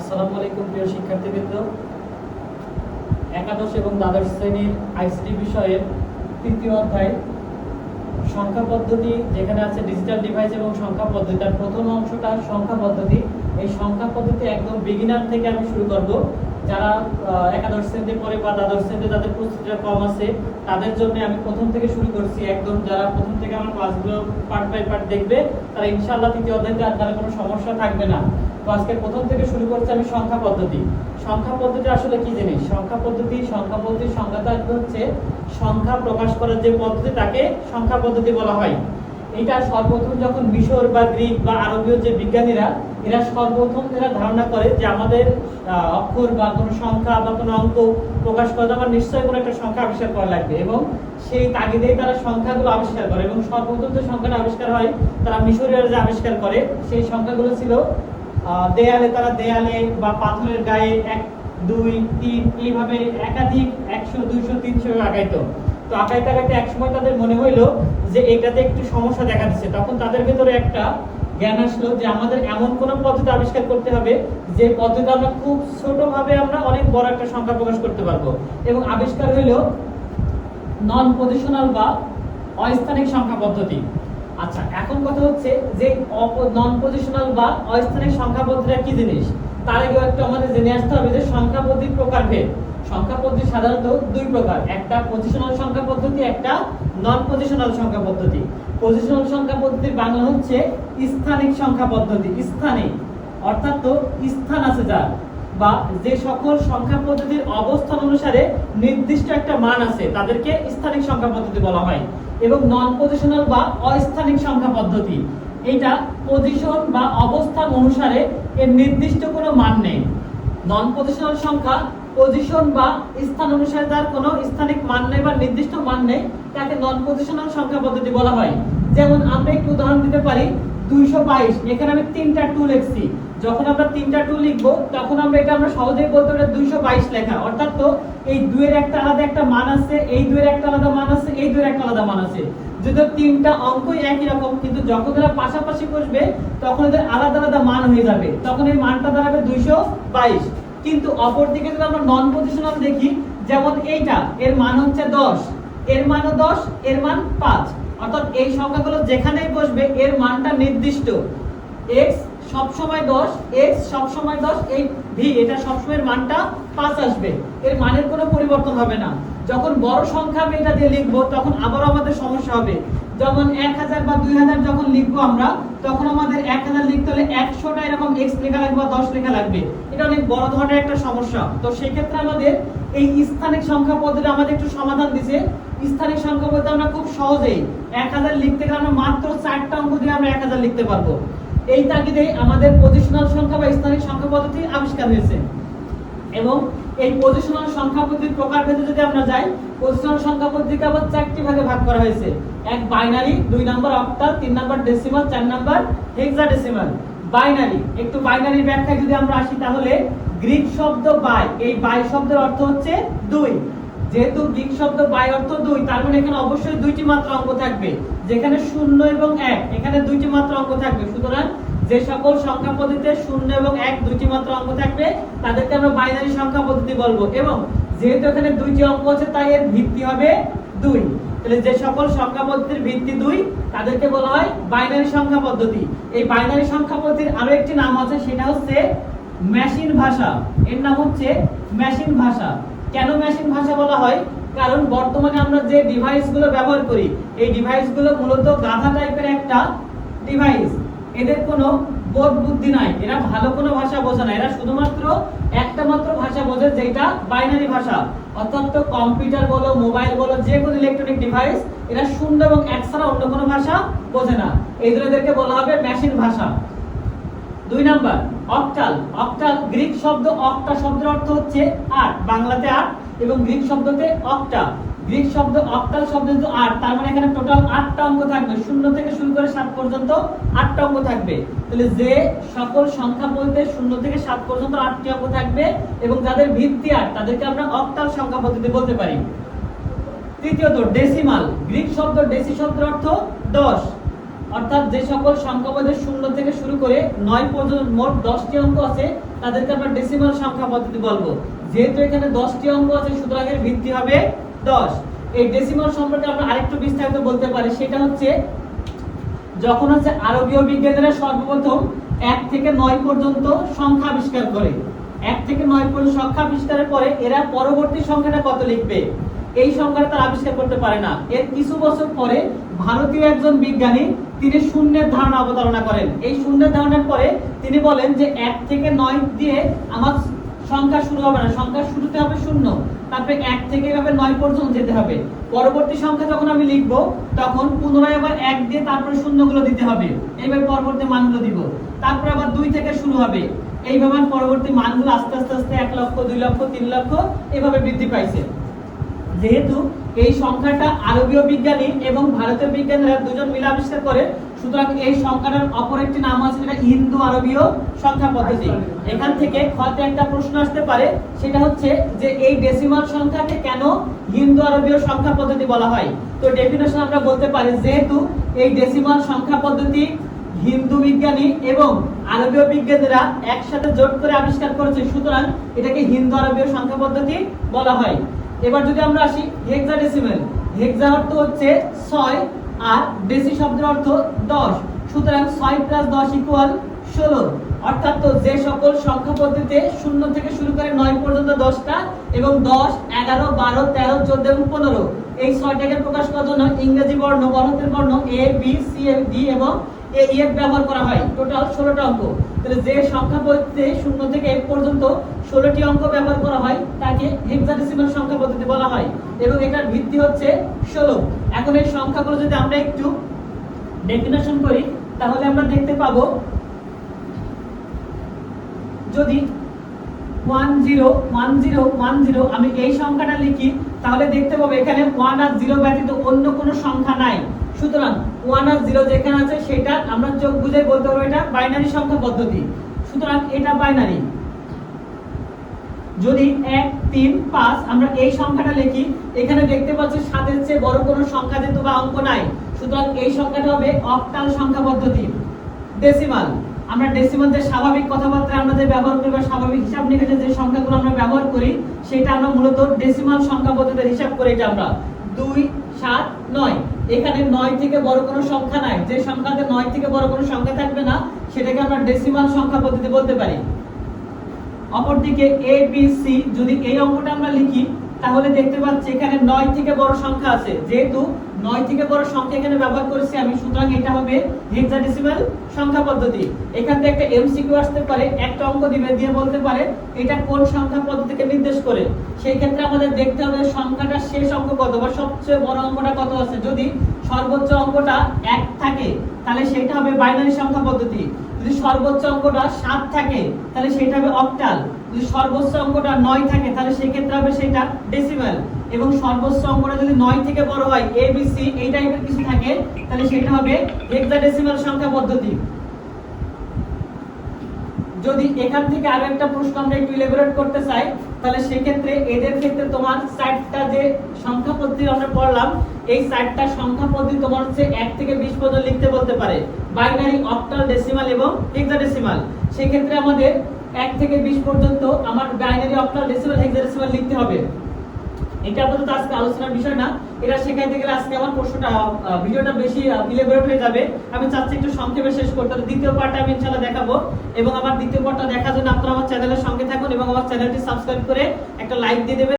আসসালামু আলাইকুম, প্রিয় শিক্ষার্থীবৃন্দ। একাদশ এবং দ্বাদশ শ্রেণির আইসিটি বিষয়ের তৃতীয় অধ্যায়, সংখ্যা পদ্ধতি, যেখানে আছে ডিজিটাল ডিভাইস এবং সংখ্যা পদ্ধতি। তার প্রথম অংশটা সংখ্যা পদ্ধতি। এই সংখ্যা পদ্ধতি একদম বিগিনার থেকে আমি শুরু করব। যারা একাদশ শ্রেণীতে পড়ে বা দ্বাদশ শ্রেণীতে যাদের প্রস্তুতিটা কম আছে, তাদের জন্য আমি প্রথম থেকে শুরু করছি। একদম যারা প্রথম থেকে আমার ক্লাসগুলো পার্ট বাই পার্ট দেখবে, তারা ইনশাআল্লাহ তৃতীয় অধ্যায়তে আর তারা কোনো সমস্যা থাকবে না। তো আজকে প্রথম থেকে শুরু করছি আমি সংখ্যা পদ্ধতি। সংখ্যা পদ্ধতি আসলে কি জিনিস? সংখ্যা পদ্ধতি, সংখ্যা পদ্ধতির সংখ্যাটা হচ্ছে সংখ্যা প্রকাশ করার যে পদ্ধতি, তাকে সংখ্যা পদ্ধতি বলা হয়। এটা সর্বপ্রথম যখন মিশর বা গ্রিক বা আরবীয় যে বিজ্ঞানীরা, এরা সর্বপ্রথম এরা ধারণা করে যে আমাদের অক্ষর বা কোনো সংখ্যা বা কোনো অঙ্ক প্রকাশ করতে আমার নিশ্চয়ই কোনো একটা সংখ্যা আবিষ্কার করা লাগবে এবং সেই তাগিদেই তারা সংখ্যাগুলো আবিষ্কার করে এবং সর্বপ্রথম যে সংখ্যাটা আবিষ্কার হয়, তারা মিশরীয়রা যে আবিষ্কার করে, সেই সংখ্যাগুলো ছিল দেয়ালে, তারা দেয়ালে বা পাথরের গায়ে এক, দুই, তিন, এইভাবে একাধিক একশো, দুইশো, তিনশো আগাইতো। তো আগাইতে আগাইতে একসময় তাদের মনে হইল যে এটাতে একটু সমস্যা দেখা দিচ্ছে। তখন তাদের ভেতরে একটা জ্ঞান আসলো যে আমাদের এমন কোন পদ্ধতি আবিষ্কার করতে হবে যে পদ্ধতি আমরা খুব ছোট ভাবে আমরা অনেক বড় একটা সংখ্যা প্রকাশ করতে পারব। এবং আবিষ্কার হইল নন পজিশনাল বা অস্থানিক সংখ্যা পদ্ধতি। আচ্ছা এখন কথা হচ্ছে যে নন পজিশনাল বা অস্থানিক সংখ্যা কি জিনিস? তার আগে একটু আমাদের জেনে আসতে হবে যে সংখ্যা পদ্ধতির প্রকারভেদ সংখ্যা পদ্ধতি সাধারণত দুই প্রকার, একটা পজিশনাল সংখ্যা পদ্ধতি একটা নন পজিশনাল সংখ্যা পদ্ধতি পজিশনাল সংখ্যা পদ্ধতির বাংলা হচ্ছে স্থানিক সংখ্যা পদ্ধতি স্থানিক। অর্থাৎ তো স্থান আছে যার, বা যে সকল সংখ্যা পদ্ধতির অবস্থান অনুসারে নির্দিষ্ট একটা মান আছে, তাদেরকে স্থানিক সংখ্যা পদ্ধতি বলা হয়। এবং নন পজিশনাল বা অস্থানিক সংখ্যা পদ্ধতি। এটা পজিশন বা অবস্থান অনুসারে এর নির্দিষ্ট কোনো মান নেই। নন পজিশনাল সংখ্যা পজিশন বা স্থান অনুসারে তার কোনো স্থানিক মান নেই বা নির্দিষ্ট মান নেই, তাকে নন পজিশনাল সংখ্যা পদ্ধতি বলা হয়। যেমন আমরা একটু উদাহরণ দিতে পারি দুইশো বাইশ, এখানে আমি তিনটা টু লিখছি। যখন আমরা তিনটা টু লিখব, তখন আমরা এটা আমরা সহজেই বলতে পারি দুইশো বাইশ লেখা। অর্থাৎ তো এই দুয়ের একটা আলাদা একটা মান আছে, এই দুয়ের একটা আলাদা মান আছে, এই দুয়ের একটা আলাদা মান আছে। যদিও তিনটা অঙ্কই একই রকম, কিন্তু যখন এরা পাশাপাশি বসবে, তখন এদের আলাদা আলাদা মান হয়ে যাবে। তখন এই মানটা দাঁড়াবে দুইশো বাইশ। কিন্তু অপরদিকে যদি আমরা নন পজিশনাল দেখি, যেমন এইটা, এর মান হচ্ছে দশ। এর মানও দশ, এর মান পাঁচ। অর্থাৎ এই সংখ্যাগুলো যেখানেই বসবে, এর মানটা নির্দিষ্ট। x সব সময় 10 x সব সময় 10 এই v, এটা সব সময়ের মানটা 5 আসবে। এর মানের কোনো পরিবর্তন হবে না। যখন বড় সংখ্যা আমি এটা দিয়ে লিখব, তখন আবার আমাদের সমস্যা হবে। যেমন 1000 বা 2000 যখন লিখব আমরা, তখন আমাদের 1000 লিখতে হলে 100টা এরকম x লেখা লাগবে বা 10 লেখা লাগবে। এটা অনেক বড় ধরনের একটা সমস্যা। তো সেই ক্ষেত্রে আমাদের এই স্থানিক সংখ্যা পদ্ধতি আমাদের একটু সমাধান দিছে। স্থানিক সংখ্যা পদ্ধতি আমরা খুব সহজেই 1000 লিখতে গেলে আমরা মাত্র 4টা অঙ্ক দিয়ে আমরা 1000 লিখতে পারব। এই তাগিদে আমাদের পজিশনাল সংখ্যা বা স্থানিক সংখ্যা পদ্ধতি আবিষ্কার হয়েছে। এবং এই পজিশনাল সংখ্যা পদ্ধতির প্রকারভেদে যদি আমরা যাই পজিশনাল সংখ্যা পদ্ধতিকে আবার চারটি ভাগে ভাগ করা হয়েছে। এক বাইনারি দুই নাম্বার অক্টাল তিন নাম্বার ডেসিমাল চার নাম্বার হেক্সাডেসিমাল বাইনারি একটু বাইনারি ব্যাখ্যায় যদি আমরা আসি তাহলে গ্রিক শব্দ বাই এই বাই শব্দের অর্থ হচ্ছে দুই। যেহেতু গ্রিক শব্দ বাই অর্থ দুই, তার মানে এখানে অবশ্যই দুইটি মাত্র অঙ্ক থাকবে। যেখানে শূন্য এবং এক, এখানে দুইটি মাত্র অঙ্ক থাকবে। সুতরাং যে সকল সংখ্যা পদ্ধতিতে শূন্য এবং এক দুইটি মাত্র অঙ্ক থাকবে, তাদেরকে আমরা বাইনারি সংখ্যা পদ্ধতি বলব। এবং যেহেতু এখানে দুইটি অঙ্ক আছে, তাই এর ভিত্তি হবে দুই। তাহলে যে সকল সংখ্যা পদ্ধতির ভিত্তি দুই, তাদেরকে বলা হয় বাইনারি সংখ্যা পদ্ধতি। এই বাইনারি সংখ্যা পদ্ধতির আরও একটি নাম আছে, সেটা হচ্ছে মেশিন ভাষা। এর নাম হচ্ছে মেশিন ভাষা। কেন মেশিন ভাষা বলা হয়? কারণ বর্তমানে আমরা যে ডিভাইসগুলো ব্যবহার করি, এই ডিভাইসগুলো মূলত গাধা টাইপের একটা ডিভাইস এদের কোনো বোধ বুদ্ধি নাই। এরা ভালো কোনো ভাষা বোঝে না। এরা শুধুমাত্র একটা মাত্র ভাষা বোঝে যেটা বাইনারি ভাষা। অর্থাৎ কম্পিউটার বলো মোবাইল বলো, যে কোনো ইলেকট্রনিক ডিভাইস এরা শূন্য এবং এক ছাড়া অন্য কোনো ভাষা বোঝে না। এই জন্য এদেরকে বলা হবে মেশিন ভাষা। দুই নাম্বার অক্টাল অক্টাল গ্রিক শব্দ অক্টা শব্দের অর্থ হচ্ছে আট, বাংলাতে আট এবং গ্রিক শব্দতে অক্টা গ্রিক শব্দ অক্টাল শব্দ কিন্তু আট। তার মানে এখানে টোটাল আটটা অঙ্ক থাকবে। শূন্য থেকে শুরু করে সাত পর্যন্ত আটটা অঙ্ক থাকবে। তাহলে যে সকল সংখ্যা বলতে শূন্য থেকে সাত পর্যন্ত আটটি অঙ্ক থাকবে এবং যাদের ভিত্তি আট, তাদেরকে আমরা অক্টাল সংখ্যা পদ্ধতি বলতে পারি। তৃতীয়ত ডেসিমাল গ্রিক শব্দ ডেসি শব্দের অর্থ দশ। অর্থাৎ যে সকল সংখ্যা মধ্যে শূন্য থেকে শুরু করে নয় পর্যন্ত মোট দশটি অঙ্ক আছে, তাদেরকে আমরা ডেসিমাল সংখ্যা পদ্ধতি বলব। যেহেতু এখানে দশটি অঙ্ক আছে, সুতরাং এর ভিত্তি হবে দশ। এই ডেসিমাল সম্পর্কে আমরা আরেকটু বিস্তারিত বলতে পারি। সেটা হচ্ছে, যখন হচ্ছে আরবীয় বিজ্ঞানীরা সর্বপ্রথম এক থেকে নয় পর্যন্ত সংখ্যা আবিষ্কার করে। এক থেকে নয় পর্যন্ত সংখ্যা আবিষ্কারের পরে এরা পরবর্তী সংখ্যাটা কত লিখবে? এই সংখ্যাটা তারা আবিষ্কার করতে পারে না। এর কিছু বছর পরে ভারতীয় একজন বিজ্ঞানী তিনি শূন্যের ধারণা অবতারণা করেন। এই শূন্যের ধারণার পরে তিনি বলেন যে এক থেকে নয় দিয়ে আমার সংখ্যা শুরু হবে না। সংখ্যা শুরুতে হবে শূন্য। তারপরে এক থেকে এভাবে নয় পর্যন্ত যেতে হবে। পরবর্তী সংখ্যা যখন আমি লিখব, তখন পুনরায় আবার এক দিয়ে তারপরে শূন্যগুলো দিতে হবে। এইভাবে পরবর্তী মানগুলো দিব। তারপর আবার দুই থেকে শুরু হবে। এইভাবে পরবর্তী মানগুলো আস্তে আস্তে আস্তে এক লক্ষ, দুই লক্ষ, তিন লক্ষ এভাবে বৃদ্ধি পাইছে। যেহেতু এই সংখ্যাটা আরবীয় বিজ্ঞানী এবং ভারতীয় বিজ্ঞানীরা দুজন মিলে আবিষ্কার করে সুতরাং এই সংখ্যাটার অপর একটি নাম আছে যেটা হিন্দু আরবীয় সংখ্যা পদ্ধতি। এখান থেকে হয়তো একটা প্রশ্ন আসতে পারে, সেটা হচ্ছে যে এই ডেসিমাল সংখ্যাকে কেন হিন্দু আরবীয় সংখ্যা পদ্ধতি বলা হয়? তো ডেফিনেশন আমরা বলতে পারি, যেহেতু এই ডেসিমাল সংখ্যা পদ্ধতি হিন্দু বিজ্ঞানী এবং আরবীয় বিজ্ঞানীরা একসাথে জোট করে আবিষ্কার করেছে, সুতরাং এটাকে হিন্দু আরবীয় সংখ্যা পদ্ধতি বলা হয়। এবার যদি আমরা আসি হেক্সাডেসিমেল হেক্সা অর্থ হচ্ছে ছয় আর ডেসি শব্দের অর্থ দশ। সুতরাং ছয় প্লাস দশ ইকুয়াল ষোলো। অর্থাৎ তো যে সকল সংখ্যা পদ্ধতিতে শূন্য থেকে শুরু করে নয় পর্যন্ত দশটা এবং দশ, এগারো, বারো, তেরো, চোদ্দ এবং পনেরো। এই ছয়টাকে প্রকাশ করার জন্য ইংরেজি বর্ণ বর্ণতের বর্ণ এ বি সি ডি এবং এ ই এফ ব্যবহার করা হয়। টোটাল ষোলোটা অঙ্ক। তাহলে যে সংখ্যা পদ্ধতিতে শূন্য থেকে এক পর্যন্ত ষোলোটি অঙ্ক ব্যবহার করা হয় তাকে হেক্সাডেসিমাল সংখ্যা পদ্ধতি বলা হয় এবং এটার ভিত্তি হচ্ছে ষোলো। এখন এই সংখ্যাগুলো যদি আমরা একটু ডেফিনেশন করি, তাহলে আমরা দেখতে পাবো যদি one zero one zero one zero আমি এই সংখ্যাটা লিখি, তাহলে দেখতে পাবো এখানে ওয়ান আর জিরো ব্যতীত অন্য কোনো সংখ্যা নাই। সুতরাং ওয়ান আর জিরো যেখানে আছে, সেটা আমরা চোখ বুঝে বলতে পারব এটা বাইনারি সংখ্যা পদ্ধতি। সুতরাং এটা বাইনারি যদি এক, তিন, পাঁচ, আমরা এই সংখ্যাটা লিখি, এখানে দেখতে পাচ্ছি সাতের চেয়ে বড় কোনো সংখ্যা যেহেতু বা অঙ্ক নাই, সুতরাং এই সংখ্যাটা হবে অক্টাল সংখ্যা পদ্ধতি ডেসিমাল আমরা ডেসিমাল যে স্বাভাবিক কথাবার্তা আমরা যে ব্যবহার করি বা স্বাভাবিক হিসাব নিকেশে যে সংখ্যাগুলো আমরা ব্যবহার করি, সেটা আমরা মূলত ডেসিমাল সংখ্যা পদ্ধতির হিসাব করি এটা আমরা। দুই, সাত, নয়। এখানে নয় থেকে বড় কোনো সংখ্যা নাই। যে সংখ্যাতে নয় থেকে বড় কোনো সংখ্যা থাকবে না, সেটাকে আমরা ডেসিমাল সংখ্যা পদ্ধতি বলতে পারি। অপরদিকে এ বি সি যদি এই অঙ্কটা আমরা লিখি, তাহলে দেখতে পাচ্ছি এখানে নয় থেকে বড় সংখ্যা আছে। যেহেতু নয় থেকে বড় সংখ্যা এখানে ব্যবহার করেছি আমি, সুতরাং এটা হবে হেক্সাডেসিমাল সংখ্যা পদ্ধতি। এখান থেকে একটা এমসিকিউ আসতে পারে, একটা অঙ্ক দিবে, দিয়ে বলতে পারে এটা কোন সংখ্যা পদ্ধতিকে নির্দেশ করে। সেই ক্ষেত্রে আমাদের দেখতে হবে সংখ্যাটা শেষ অঙ্ক কত বা সবচেয়ে বড় অঙ্কটা কত আছে। যদি সর্বোচ্চ অঙ্কটা এক থাকে, তাহলে সেটা হবে বাইনারি সংখ্যা পদ্ধতি। যদি সর্বোচ্চ অঙ্কটা সাত থাকে, তাহলে সেটা হবে অক্টাল যদি সর্বোচ্চ অঙ্কটা নয় থাকে, তাহলে সেই ক্ষেত্রে হবে সেটা ডেসিমাল এবং সর্বোচ্চ অঙ্কটা যদি নয় থেকে বড় হয় এ বি সি এই টাইপের কিছু থাকে, তাহলে সেটা হবে হেক্সাডেসিমাল সংখ্যা পদ্ধতি। যদি এখান থেকে আরও একটা প্রশ্ন আমরা একটু ইলাবোরেট করতে চাই, তাহলে সেক্ষেত্রে এদের ক্ষেত্রে তোমার চারটা যে সংখ্যা পদ্ধতি আমরা পড়লাম এই চারটা সংখ্যা পদ্ধতি তোমার হচ্ছে এক থেকে বিশ পর্যন্ত লিখতে বলতে পারে। বাইনারি অক্টাল ডেসিমাল এবং হেক্সাডেসিমাল সেক্ষেত্রে আমাদের এক থেকে বিশ পর্যন্ত আমার বাইনারি অক্টাল ডেসিমাল হেক্সাডেসিমাল লিখতে হবে। এটা আপাতত আজকে আলোচনার বিষয় না। এটা শেখাইতে গেলে আজকে আমার প্রশ্নটা ভিডিওটা বেশি ইলেবোরেট হয়ে যাবে। আমি চাচ্ছি একটু সংক্ষেপে শেষ করতে দ্বিতীয় পার্টটা আমি ইনশাআল্লাহ দেখাবো। এবং আমার দ্বিতীয় পার্টটা দেখার জন্য আপনারা আমার চ্যানেলের সঙ্গে থাকুন এবং আমার চ্যানেলটি সাবস্ক্রাইব করে একটা লাইক দিয়ে দেবেন।